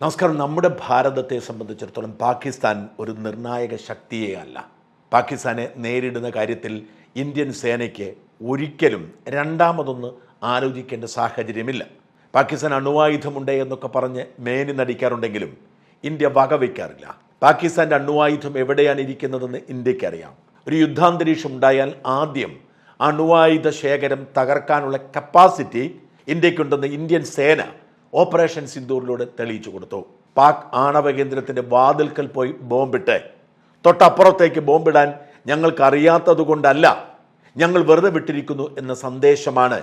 നമസ്കാരം. നമ്മുടെ ഭാരതത്തെ സംബന്ധിച്ചിടത്തോളം പാകിസ്ഥാൻ ഒരു നിർണായക ശക്തിയേ അല്ല. പാകിസ്ഥാനെ നേരിടുന്ന കാര്യത്തിൽ ഇന്ത്യൻ സേനയ്ക്ക് ഒരിക്കലും രണ്ടാമതൊന്ന് ആലോചിക്കേണ്ട സാഹചര്യമില്ല. പാകിസ്ഥാൻ അണുവായുധമുണ്ട് എന്നൊക്കെ പറഞ്ഞ് മേനി നടിക്കാറുണ്ടെങ്കിലും ഇന്ത്യ വകവയ്ക്കാറില്ല പാകിസ്ഥാന്റെ അണുവായുധം എവിടെയാണ് ഇരിക്കുന്നതെന്ന് ഇന്ത്യക്കറിയാം. ഒരു യുദ്ധാന്തരീക്ഷം ഉണ്ടായാൽ ആദ്യം അണുവായുധ ശേഖരം തകർക്കാനുള്ള കപ്പാസിറ്റി ഇന്ത്യക്കുണ്ടെന്ന് ഇന്ത്യൻ സേന ഓപ്പറേഷൻ സിന്ദൂറിലൂടെ തെളിയിച്ചു കൊടുത്തു. പാക് ആണവ കേന്ദ്രത്തിന്റെ വാതിൽക്കൽ പോയി ബോംബിട്ട്. തൊട്ടപ്പുറത്തേക്ക് ബോംബിടാൻ ഞങ്ങൾക്ക് അറിയാത്തത് കൊണ്ടല്ല ഞങ്ങൾ വെറുതെ വിട്ടിരിക്കുന്നു എന്ന സന്ദേശമാണ്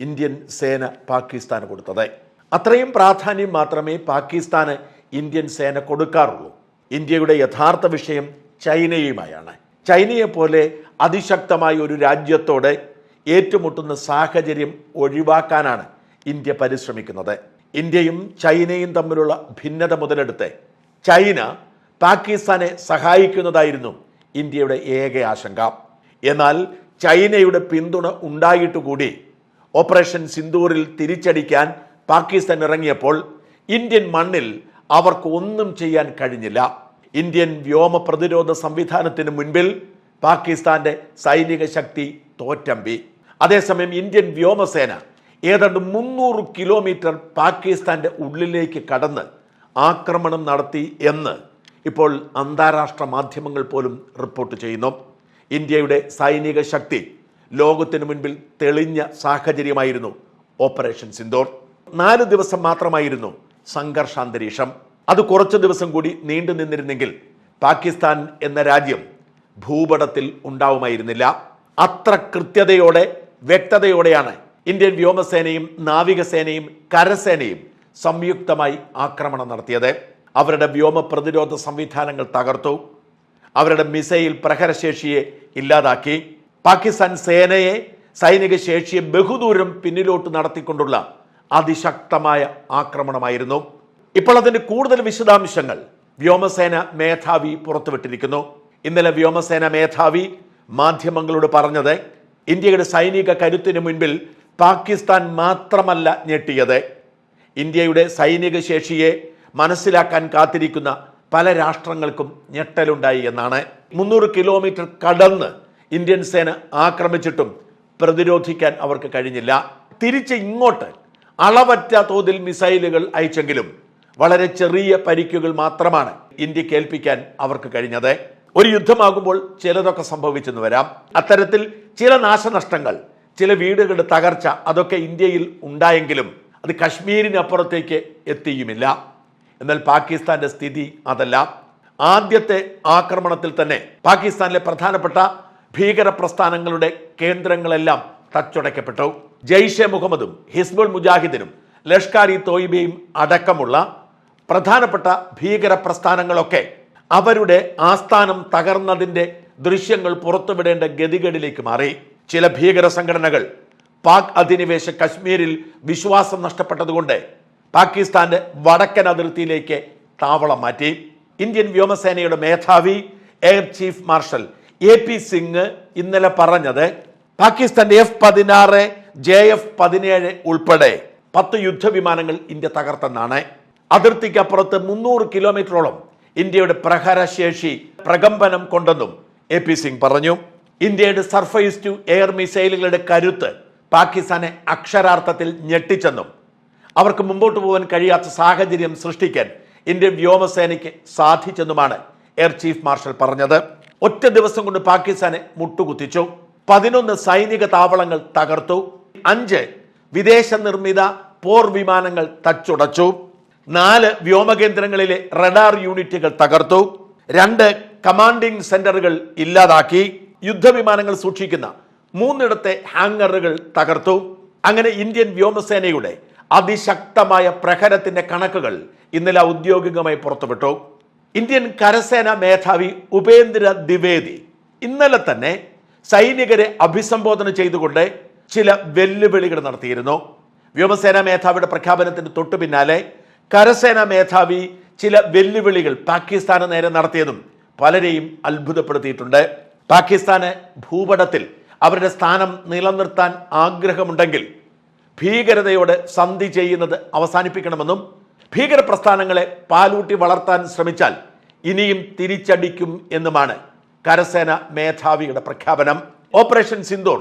ഇന്ത്യൻ സേന പാകിസ്ഥാന് കൊടുത്തത്. അത്രയും പ്രാധാന്യം മാത്രമേ പാകിസ്ഥാന് ഇന്ത്യൻ സേന കൊടുക്കാറുള്ളൂ. ഇന്ത്യയുടെ യഥാർത്ഥ വിഷയം ചൈനയുമായാണ്. ചൈനയെ പോലെ അതിശക്തമായ ഒരു രാജ്യത്തോടെ ഏറ്റുമുട്ടുന്ന സാഹചര്യം ഒഴിവാക്കാനാണ് ഇന്ത്യ പരിശ്രമിക്കുന്നത്. ഇന്ത്യയും ചൈനയും തമ്മിലുള്ള ഭിന്നത മുതലെടുത്ത് ചൈന പാകിസ്ഥാനെ സഹായിക്കുന്നതായിരുന്നു ഇന്ത്യയുടെ ഏക ആശങ്ക. എന്നാൽ ചൈനയുടെ പിന്തുണ ഉണ്ടായിട്ടുകൂടി ഓപ്പറേഷൻ സിന്ദൂറിൽ തിരിച്ചടിക്കാൻ പാകിസ്ഥാൻ ഇറങ്ങിയപ്പോൾ ഇന്ത്യൻ മണ്ണിൽ അവർക്ക് ഒന്നും ചെയ്യാൻ കഴിഞ്ഞില്ല. ഇന്ത്യൻ വ്യോമ പ്രതിരോധ സംവിധാനത്തിന് മുൻപിൽ പാകിസ്ഥാന്റെ സൈനിക ശക്തി തോറ്റമ്പി. അതേസമയം ഇന്ത്യൻ വ്യോമസേന ഏതാണ്ട് മുന്നൂറ് കിലോമീറ്റർ പാകിസ്ഥാന്റെ ഉള്ളിലേക്ക് കടന്ന് ആക്രമണം നടത്തി എന്ന് ഇപ്പോൾ അന്താരാഷ്ട്ര മാധ്യമങ്ങൾ പോലും റിപ്പോർട്ട് ചെയ്യുന്നു. ഇന്ത്യയുടെ സൈനിക ശക്തി ലോകത്തിനു മുൻപിൽ തെളിഞ്ഞ സാഹചര്യമായിരുന്നു ഓപ്പറേഷൻ സിന്ദൂർ. നാല് ദിവസം മാത്രമായിരുന്നു സംഘർഷാന്തരീക്ഷം. അത് കുറച്ച് ദിവസം കൂടി നീണ്ടു നിന്നിരുന്നെങ്കിൽ പാകിസ്ഥാൻ എന്ന രാജ്യം ഭൂപടത്തിൽ ഉണ്ടാവുമായിരുന്നില്ല. അത്ര കൃത്യതയോടെ വ്യക്തതയോടെയാണ് ഇന്ത്യൻ വ്യോമസേനയും നാവികസേനയും കരസേനയും സംയുക്തമായി ആക്രമണം നടത്തിയത്. അവരുടെ വ്യോമ പ്രതിരോധ സംവിധാനങ്ങൾ തകർത്തു. അവരുടെ മിസൈൽ പ്രഹരശേഷിയെ ഇല്ലാതാക്കി. പാകിസ്ഥാൻ സേനയെ സൈനിക ശേഷിയെ ബഹുദൂരം പിന്നിലോട്ട് നടത്തിക്കൊണ്ടുള്ള അതിശക്തമായ ആക്രമണമായിരുന്നു. ഇപ്പോൾ അതിന്റെ കൂടുതൽ വിശദാംശങ്ങൾ വ്യോമസേന മേധാവി പുറത്തുവിട്ടിരിക്കുന്നു. ഇന്നലെ വ്യോമസേന മേധാവി മാധ്യമങ്ങളോട് പറഞ്ഞത് ഇന്ത്യയുടെ സൈനിക കരുത്തിന് മുൻപിൽ പാകിസ്ഥാൻ മാത്രമല്ല ഞെട്ടിയത്. ഇന്ത്യയുടെ സൈനിക ശേഷിയെ മനസ്സിലാക്കാൻ കാത്തിരിക്കുന്ന പല രാഷ്ട്രങ്ങൾക്കും ഞെട്ടലുണ്ടായി എന്നാണ്. മുന്നൂറ് കിലോമീറ്റർ കടന്ന് ഇന്ത്യൻ സേന ആക്രമിച്ചിട്ടും പ്രതിരോധിക്കാൻ അവർക്ക് കഴിഞ്ഞില്ല. തിരിച്ച് ഇങ്ങോട്ട് അളവറ്റ തോതിൽ മിസൈലുകൾ അയച്ചെങ്കിലും വളരെ ചെറിയ പരിക്കുകൾ മാത്രമാണ് ഇന്ത്യയ്ക്ക് ഏൽപ്പിക്കാൻ അവർക്ക് കഴിഞ്ഞത്. ഒരു യുദ്ധമാകുമ്പോൾ ചിലതൊക്കെ സംഭവിച്ചെന്ന് വരാം. അത്തരത്തിൽ ചില നാശനഷ്ടങ്ങൾ ചില വീടുകളുടെ തകർച്ച അതൊക്കെ ഇന്ത്യയിൽ ഉണ്ടായെങ്കിലും അത് കശ്മീരിനപ്പുറത്തേക്ക് എത്തിയുമില്ല. എന്നാൽ പാകിസ്ഥാന്റെ സ്ഥിതി അതല്ല. ആദ്യത്തെ ആക്രമണത്തിൽ തന്നെ പാകിസ്ഥാനിലെ പ്രധാനപ്പെട്ട ഭീകര പ്രസ്ഥാനങ്ങളുടെ കേന്ദ്രങ്ങളെല്ലാം തച്ചുടയ്ക്കപ്പെട്ടു. ജെയ്ഷെ മുഹമ്മദും ഹിസ്ബുൾ മുജാഹിദിനും ലഷ്കർ ഇ തോയിബയും അടക്കമുള്ള പ്രധാനപ്പെട്ട ഭീകര പ്രസ്ഥാനങ്ങളൊക്കെ അവരുടെ ആസ്ഥാനം തകർന്നതിന്റെ ദൃശ്യങ്ങൾ പുറത്തുവിടേണ്ട ഗതികേടിലേക്ക് മാറി. ചില ഭീകര സംഘടനകൾ പാക് അധിനിവേശ കശ്മീരിൽ വിശ്വാസം നഷ്ടപ്പെട്ടതുകൊണ്ട് പാകിസ്ഥാന്റെ വടക്കൻ അതിർത്തിയിലേക്ക് താവളം മാറ്റി. ഇന്ത്യൻ വ്യോമസേനയുടെ മേധാവി air chief marshal A P Singh ഇന്നലെ പറഞ്ഞത് പാകിസ്ഥാന്റെ എഫ് പതിനാറ് ജെ എഫ് പതിനേഴ് ഉൾപ്പെടെ പത്ത് യുദ്ധവിമാനങ്ങൾ ഇന്ത്യ തകർത്തെന്നാണ്. അതിർത്തിക്കപ്പുറത്ത് മുന്നൂറ് കിലോമീറ്ററോളം ഇന്ത്യയുടെ പ്രഹരശേഷി പ്രകമ്പനം കൊണ്ടെന്നും എ പി സിംഗ് പറഞ്ഞു. ഇന്ത്യയുടെ സർഫേസ് ടു എയർ മിസൈലുകളുടെ കരുത്ത് പാകിസ്ഥാനെ അക്ഷരാർത്ഥത്തിൽ ഞെട്ടിച്ചെന്നും അവർക്ക് മുമ്പോട്ട് പോകാൻ കഴിയാത്ത സാഹചര്യം സൃഷ്ടിക്കാൻ ഇന്ത്യൻ വ്യോമസേനയ്ക്ക് സാധിച്ചെന്നുമാണ് എയർ ചീഫ് മാർഷൽ പറഞ്ഞത്. ഒറ്റ ദിവസം കൊണ്ട് പാകിസ്ഥാനെ മുട്ടുകുത്തിച്ചു. പതിനൊന്ന് സൈനിക താവളങ്ങൾ തകർത്തു. അഞ്ച് വിദേശ നിർമ്മിത പോർ വിമാനങ്ങൾ തച്ചുടച്ചു. നാല് വ്യോമകേന്ദ്രങ്ങളിലെ റഡാർ യൂണിറ്റുകൾ തകർത്തു. രണ്ട് കമാൻഡിംഗ് സെന്ററുകൾ ഇല്ലാതാക്കി. യുദ്ധവിമാനങ്ങൾ സൂക്ഷിക്കുന്ന മൂന്നിടത്തെ ഹാങ്ങറുകൾ തകർത്തു. അങ്ങനെ ഇന്ത്യൻ വ്യോമസേനയുടെ അതിശക്തമായ പ്രഹരത്തിന്റെ കണക്കുകൾ ഇന്നലെ ഔദ്യോഗികമായി പുറത്തുവിട്ടു. ഇന്ത്യൻ കരസേന മേധാവി ഉപേന്ദ്ര ദ്വിവേദി ഇന്നലെ തന്നെ സൈനികരെ അഭിസംബോധന ചെയ്തുകൊണ്ട് ചില വെല്ലുവിളികൾ നടത്തിയിരുന്നു. വ്യോമസേനാ മേധാവിയുടെ പ്രഖ്യാപനത്തിന് തൊട്ടു പിന്നാലെ കരസേനാ മേധാവി ചില വെല്ലുവിളികൾ പാകിസ്ഥാന് നേരെ നടത്തിയതും പലരെയും അത്ഭുതപ്പെടുത്തിയിട്ടുണ്ട്. പാകിസ്ഥാന് ഭൂപടത്തിൽ അവരുടെ സ്ഥാനം നിലനിർത്താൻ ആഗ്രഹമുണ്ടെങ്കിൽ ഭീകരതയോട് സന്ധി ചെയ്യുന്നത് അവസാനിപ്പിക്കണമെന്നും ഭീകര പ്രസ്ഥാനങ്ങളെ പാലൂട്ടി വളർത്താൻ ശ്രമിച്ചാൽ ഇനിയും തിരിച്ചടിക്കും എന്നുമാണ് കരസേന മേധാവിയുടെ പ്രഖ്യാപനം. ഓപ്പറേഷൻ സിന്ദൂർ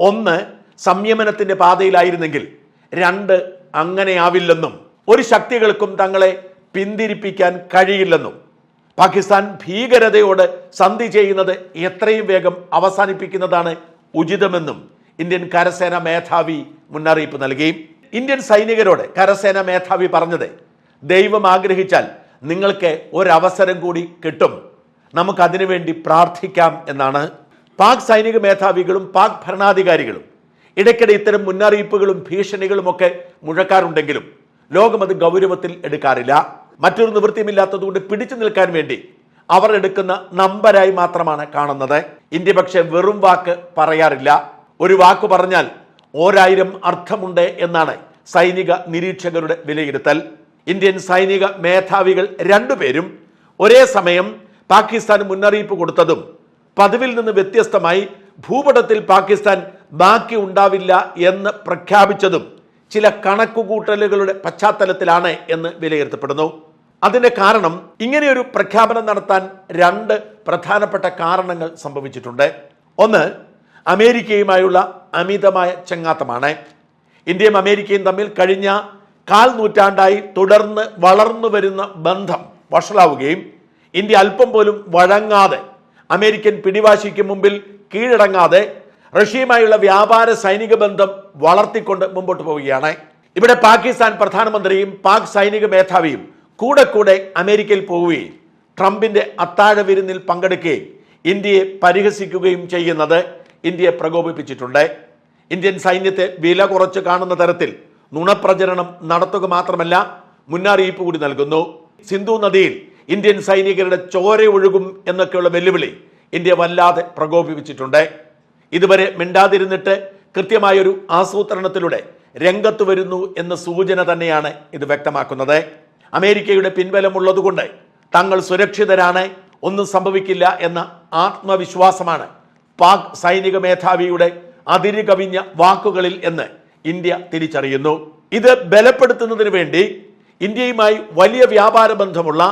ഒന്ന് സംയമനത്തിന്റെ പാതയിലായിരുന്നെങ്കിൽ രണ്ട് അങ്ങനെയാവില്ലെന്നും ഒരു ശക്തികൾക്കും തങ്ങളെ പിന്തിരിപ്പിക്കാൻ കഴിയില്ലെന്നും പാകിസ്ഥാൻ ഭീകരതയോട് സന്ധി ചെയ്യുന്നത് എത്രയും വേഗം അവസാനിപ്പിക്കുന്നതാണ് ഉചിതമെന്നും ഇന്ത്യൻ കരസേന മേധാവി മുന്നറിയിപ്പ് നൽകി. ഇന്ത്യൻ സൈനികരോട് കരസേന മേധാവി പറഞ്ഞത് ദൈവം ആഗ്രഹിച്ചാൽ നിങ്ങൾക്ക് ഒരവസരം കൂടി കിട്ടും. നമുക്ക് അതിനുവേണ്ടി പ്രാർത്ഥിക്കാം എന്നാണ്. പാക് സൈനിക മേധാവികളും പാക് ഭരണാധികാരികളും ഇടയ്ക്കിടെ ഇത്തരം മുന്നറിയിപ്പുകളും ഭീഷണികളുമൊക്കെ മുഴക്കാറുണ്ടെങ്കിലും ലോകം അത് ഗൗരവത്തിൽ എടുക്കാറില്ല. മറ്റൊരു നിവൃത്തിയുമില്ലാത്തതുകൊണ്ട് പിടിച്ചു നിൽക്കാൻ വേണ്ടി അവർ എടുക്കുന്ന നമ്പരായി മാത്രമാണ് കാണുന്നത്. ഇന്ത്യ പക്ഷേ വെറും വാക്ക് പറയാറില്ല. ഒരു വാക്ക് പറഞ്ഞാൽ ഓരായിരം അർത്ഥമുണ്ട് എന്നാണ് സൈനിക നിരീക്ഷകരുടെ വിലയിരുത്തൽ. ഇന്ത്യൻ സൈനിക മേധാവികൾ രണ്ടുപേരും ഒരേ സമയം പാകിസ്ഥാൻ മുന്നറിയിപ്പ് കൊടുത്തതും പതിവിൽ നിന്ന് വ്യത്യസ്തമായി ഭൂപടത്തിൽ പാകിസ്ഥാൻ ബാക്കി ഉണ്ടാവില്ല എന്ന് പ്രഖ്യാപിച്ചതും ചില കണക്കുകൂട്ടലുകളുടെ പശ്ചാത്തലത്തിലാണ് എന്ന് വിലയിരുത്തപ്പെടുന്നു. അതിന്റെ കാരണം ഇങ്ങനെയൊരു പ്രഖ്യാപനം നടത്താൻ രണ്ട് പ്രധാനപ്പെട്ട കാരണങ്ങൾ സംഭവിച്ചിട്ടുണ്ട്. ഒന്ന് അമേരിക്കയുമായുള്ള അമിതമായ ചങ്ങാത്തമാണ്. ഇന്ത്യയും അമേരിക്കയും തമ്മിൽ കഴിഞ്ഞ കാൽ നൂറ്റാണ്ടായി തുടർന്ന് വളർന്നു വരുന്ന ബന്ധം വഷളാവുകയും ഇന്ത്യ അല്പം പോലും വഴങ്ങാതെ അമേരിക്കൻ പിടിവാശിക്ക് മുമ്പിൽ കീഴടങ്ങാതെ റഷ്യയുമായുള്ള വ്യാപാര സൈനിക ബന്ധം വളർത്തിക്കൊണ്ട് മുമ്പോട്ട് പോവുകയാണ്. ഇവിടെ പാകിസ്ഥാൻ പ്രധാനമന്ത്രിയും പാക് സൈനിക മേധാവിയും കൂടെ കൂടെ അമേരിക്കയിൽ പോവുകയും ട്രംപിന്റെ അത്താഴ വിരുന്നിൽ പങ്കെടുക്കുകയും ഇന്ത്യയെ പരിഹസിക്കുകയും ചെയ്യുന്നത് ഇന്ത്യയെ പ്രകോപിപ്പിച്ചിട്ടുണ്ട്. ഇന്ത്യൻ സൈന്യത്തെ വില കുറച്ച് കാണുന്ന തരത്തിൽ നുണപ്രചരണം നടത്തുക മാത്രമല്ല മുന്നറിയിപ്പ് കൂടി നൽകുന്നു. സിന്ധു നദിയിൽ ഇന്ത്യൻ സൈനികരുടെ ചോര ഒഴുകും എന്നൊക്കെയുള്ള വെല്ലുവിളി ഇന്ത്യ വല്ലാതെ പ്രകോപിപ്പിച്ചിട്ടുണ്ട്. ഇതുവരെ മിണ്ടാതിരുന്നിട്ട് കൃത്യമായൊരു ആസൂത്രണത്തിലൂടെ രംഗത്ത് വരുന്നു എന്ന സൂചന തന്നെയാണ് ഇത് വ്യക്തമാക്കുന്നത്. അമേരിക്കയുടെ പിൻബലമുള്ളതുകൊണ്ട് തങ്ങൾ സുരക്ഷിതരാണ് ഒന്നും സംഭവിക്കില്ല എന്ന ആത്മവിശ്വാസമാണ് പാക് സൈനിക മേധാവിയുടെ അതിര് കവിഞ്ഞ വാക്കുകളിൽ എന്ന് ഇന്ത്യ തിരിച്ചറിയുന്നു. ഇത് ബലപ്പെടുത്തുന്നതിന് വേണ്ടി ഇന്ത്യയുമായി വലിയ വ്യാപാര ബന്ധമുള്ള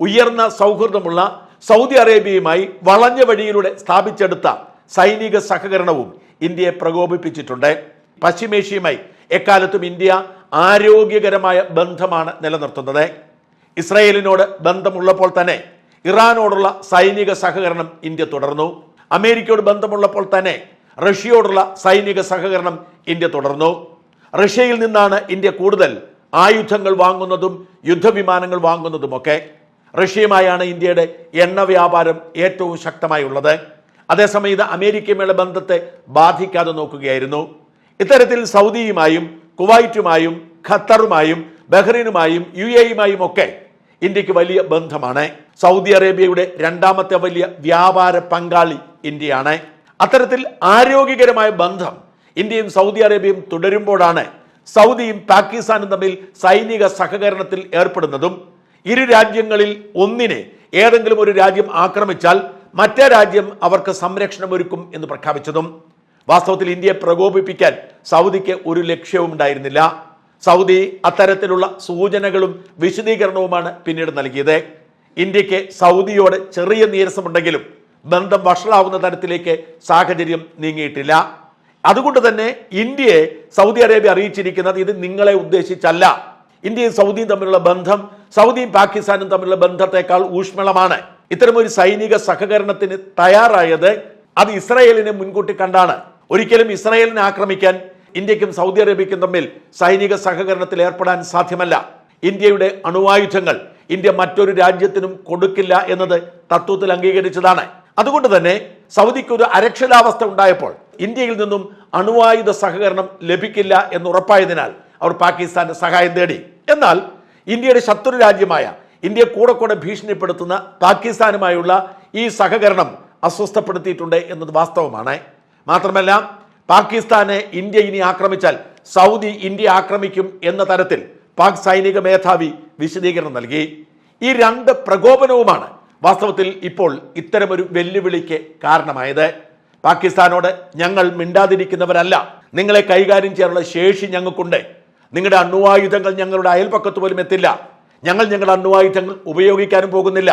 ഉയർന്ന സൗഹൃദമുള്ള സൗദി അറേബ്യയുമായി വളഞ്ഞ വഴിയിലൂടെ സ്ഥാപിച്ചെടുത്ത സൈനിക സഹകരണവും ഇന്ത്യയെ പ്രകോപിപ്പിച്ചിട്ടുണ്ട്. പശ്ചിമേഷ്യയുമായി എക്കാലത്തും ഇന്ത്യ ആരോഗ്യകരമായ ബന്ധമാണ് നിലനിർത്തുന്നത്. ഇസ്രയേലിനോട് ബന്ധമുള്ളപ്പോൾ തന്നെ ഇറാനോടുള്ള സൈനിക സഹകരണം ഇന്ത്യ തുടർന്നു. അമേരിക്കയോട് ബന്ധമുള്ളപ്പോൾ തന്നെ റഷ്യയോടുള്ള സൈനിക സഹകരണം ഇന്ത്യ തുടർന്നു. റഷ്യയിൽ നിന്നാണ് ഇന്ത്യ കൂടുതൽ ആയുധങ്ങൾ വാങ്ങുന്നതും യുദ്ധവിമാനങ്ങൾ വാങ്ങുന്നതുമൊക്കെ. റഷ്യയുമായാണ് ഇന്ത്യയുടെ എണ്ണ വ്യാപാരം ഏറ്റവും ശക്തമായി ഉള്ളത് അതേസമയം ഇത് അമേരിക്കയുമായുള്ള ബന്ധത്തെ ബാധിക്കാതെ നോക്കുകയായിരുന്നു. ഇത്തരത്തിൽ സൗദിയുമായും കുവൈറ്റുമായും ഖത്തറുമായും ബഹ്റൈനുമായും യു എയുമായും ഒക്കെ ഇന്ത്യയ്ക്ക് വലിയ ബന്ധമാണ്. സൗദി അറേബ്യയുടെ രണ്ടാമത്തെ വലിയ വ്യാപാര പങ്കാളി ഇന്ത്യയാണ്. അത്തരത്തിൽ ആരോഗ്യകരമായ ബന്ധം ഇന്ത്യയും സൗദി അറേബ്യയും തുടരുമ്പോഴാണ് സൗദിയും പാകിസ്ഥാനും തമ്മിൽ സൈനിക സഹകരണത്തിൽ ഏർപ്പെടുന്നതും. ഇരു രാജ്യങ്ങളിൽ ഒന്നിനെ ഏതെങ്കിലും ഒരു രാജ്യം ആക്രമിച്ചാൽ മറ്റേ രാജ്യം അവർക്ക് സംരക്ഷണം ഒരുക്കും എന്ന് പ്രഖ്യാപിച്ചതും. വാസ്തവത്തിൽ ഇന്ത്യയെ പ്രകോപിപ്പിക്കാൻ സൗദിക്ക് ഒരു ലക്ഷ്യവും ഉണ്ടായിരുന്നില്ല. സൗദി അത്തരത്തിലുള്ള സൂചനകളും വിശദീകരണവുമാണ് പിന്നീട് നൽകിയത്. ഇന്ത്യയ്ക്ക് സൗദിയോട് ചെറിയ നീരസമുണ്ടെങ്കിലും ബന്ധം വഷളാവുന്ന തരത്തിലേക്ക് സാഹചര്യം നീങ്ങിയിട്ടില്ല. അതുകൊണ്ട് തന്നെ ഇന്ത്യയെ സൗദി അറേബ്യ അറിയിച്ചിരിക്കുന്നത് ഇത് നിങ്ങളെ ഉദ്ദേശിച്ചല്ല. ഇന്ത്യയും സൗദിയും തമ്മിലുള്ള ബന്ധം സൗദിയും പാകിസ്ഥാനും തമ്മിലുള്ള ബന്ധത്തെക്കാൾ ഊഷ്മളമാണ്. ഇത്തരമൊരു സൈനിക സഹകരണത്തിന് തയ്യാറായത് അത് ഇസ്രായേലിനെ മുൻകൂട്ടി കണ്ടാണ്. ഒരിക്കലും ഇസ്രായേലിനെ ആക്രമിക്കാൻ ഇന്ത്യക്കും സൗദി അറേബ്യക്കും തമ്മിൽ സൈനിക സഹകരണത്തിൽ ഏർപ്പെടാൻ സാധ്യമല്ല. ഇന്ത്യയുടെ അണുവായുധങ്ങൾ ഇന്ത്യ മറ്റൊരു രാജ്യത്തിനും കൊടുക്കില്ല എന്നത് തത്വത്തിൽ അംഗീകരിച്ചതാണ്. അതുകൊണ്ട് തന്നെ സൗദിക്ക് ഒരു അരക്ഷിതാവസ്ഥ ഉണ്ടായപ്പോൾ ഇന്ത്യയിൽ നിന്നും അണുവായുധ സഹകരണം ലഭിക്കില്ല എന്ന് ഉറപ്പായതിനാൽ അവർ പാകിസ്ഥാന്റെ സഹായം തേടി. എന്നാൽ ഇന്ത്യയുടെ ശത്രു രാജ്യമായ ഇന്ത്യ കൂടെ കൂടെ ഭീഷണിപ്പെടുത്തുന്ന പാകിസ്ഥാനുമായുള്ള ഈ സഹകരണം അസ്വസ്ഥപ്പെടുത്തിയിട്ടുണ്ട് എന്നത് വാസ്തവമാണ്. മാത്രമല്ല പാകിസ്ഥാനെ ഇന്ത്യ ഇനി ആക്രമിച്ചാൽ സൗദി ഇന്ത്യ ആക്രമിക്കും എന്ന തരത്തിൽ പാക് സൈനിക മേധാവി വിശദീകരണം നൽകി. ഈ രണ്ട് പ്രകോപനവുമാണ് വാസ്തവത്തിൽ ഇപ്പോൾ ഇത്തരമൊരു വെല്ലുവിളിക്ക് കാരണമായത്. പാകിസ്ഥാനോട് ഞങ്ങൾ മിണ്ടാതിരിക്കുന്നവരല്ല. നിങ്ങളെ കൈകാര്യം ചെയ്യാനുള്ള ശേഷി ഞങ്ങൾക്കുണ്ട്. നിങ്ങളുടെ അണ്ണുവായുധങ്ങൾ ഞങ്ങളുടെ അയൽപ്പക്കത്ത് പോലും എത്തില്ല. ഞങ്ങൾ ഞങ്ങളുടെ അണ്വായുധങ്ങൾ ഉപയോഗിക്കാനും പോകുന്നില്ല.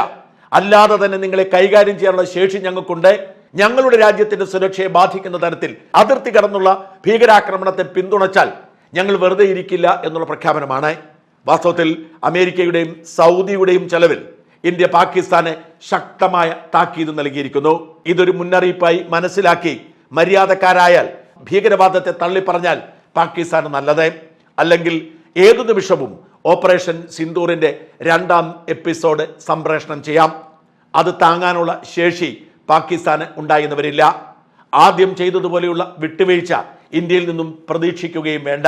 അല്ലാതെ തന്നെ നിങ്ങളെ കൈകാര്യം ചെയ്യാനുള്ള ശേഷി ഞങ്ങൾക്കുണ്ട്. ഞങ്ങളുടെ രാജ്യത്തിന്റെ സുരക്ഷയെ ബാധിക്കുന്ന തരത്തിൽ അതിർത്തി കടന്നുള്ള ഭീകരാക്രമണത്തെ പിന്തുണച്ചാൽ ഞങ്ങൾ വെറുതെ ഇരിക്കില്ല എന്നുള്ള പ്രഖ്യാപനമാണ്. വാസ്തവത്തിൽ അമേരിക്കയുടെയും സൗദിയുടെയും ചെലവിൽ ഇന്ത്യ പാകിസ്ഥാന് ശക്തമായ താക്കീത് നൽകിയിരിക്കുന്നു. ഇതൊരു മുന്നറിയിപ്പായി മനസ്സിലാക്കി മര്യാദക്കാരായാൽ ഭീകരവാദത്തെ തള്ളിപ്പറഞ്ഞാൽ പാകിസ്ഥാന് നല്ലത്. അല്ലെങ്കിൽ ഏതു നിമിഷവും ഓപ്പറേഷൻ സിന്ദൂറിന്റെ രണ്ടാം എപ്പിസോഡ് സംപ്രേഷണം ചെയ്യാം. അത് താങ്ങാനുള്ള ശേഷി പാകിസ്ഥാന് ഉണ്ടായെന്ന് വരില്ല ആദ്യം ചെയ്തതുപോലെയുള്ള വിട്ടുവീഴ്ച ഇന്ത്യയിൽ നിന്നും പ്രതീക്ഷിക്കുകയും വേണ്ട.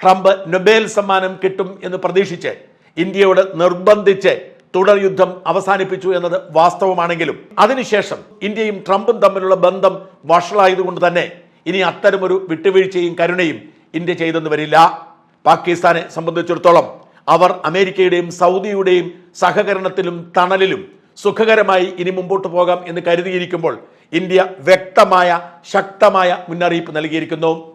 ട്രംപ് നൊബേൽ സമ്മാനം കിട്ടും എന്ന് പ്രതീക്ഷിച്ച് ഇന്ത്യയോട് നിർബന്ധിച്ച് തുടർ യുദ്ധം അവസാനിപ്പിച്ചു എന്നത് വാസ്തവമാണെങ്കിലും അതിനുശേഷം ഇന്ത്യയും ട്രംപും തമ്മിലുള്ള ബന്ധം വഷളായതുകൊണ്ട് തന്നെ ഇനി അത്തരമൊരു വിട്ടുവീഴ്ചയും കരുണയും ഇന്ത്യ ചെയ്തെന്ന് വരില്ല. പാകിസ്ഥാനെ സംബന്ധിച്ചിടത്തോളം അവർ അമേരിക്കയുടെയും സൗദിയുടെയും സഹകരണത്തിലും തണലിലും സുഖകരമായി ഇനി മുമ്പോട്ട് പോകാം എന്ന് കരുതിയിരിക്കുമ്പോൾ ഇന്ത്യ വ്യക്തമായ ശക്തമായ മുന്നറിയിപ്പ് നൽകിയിരിക്കുന്നു.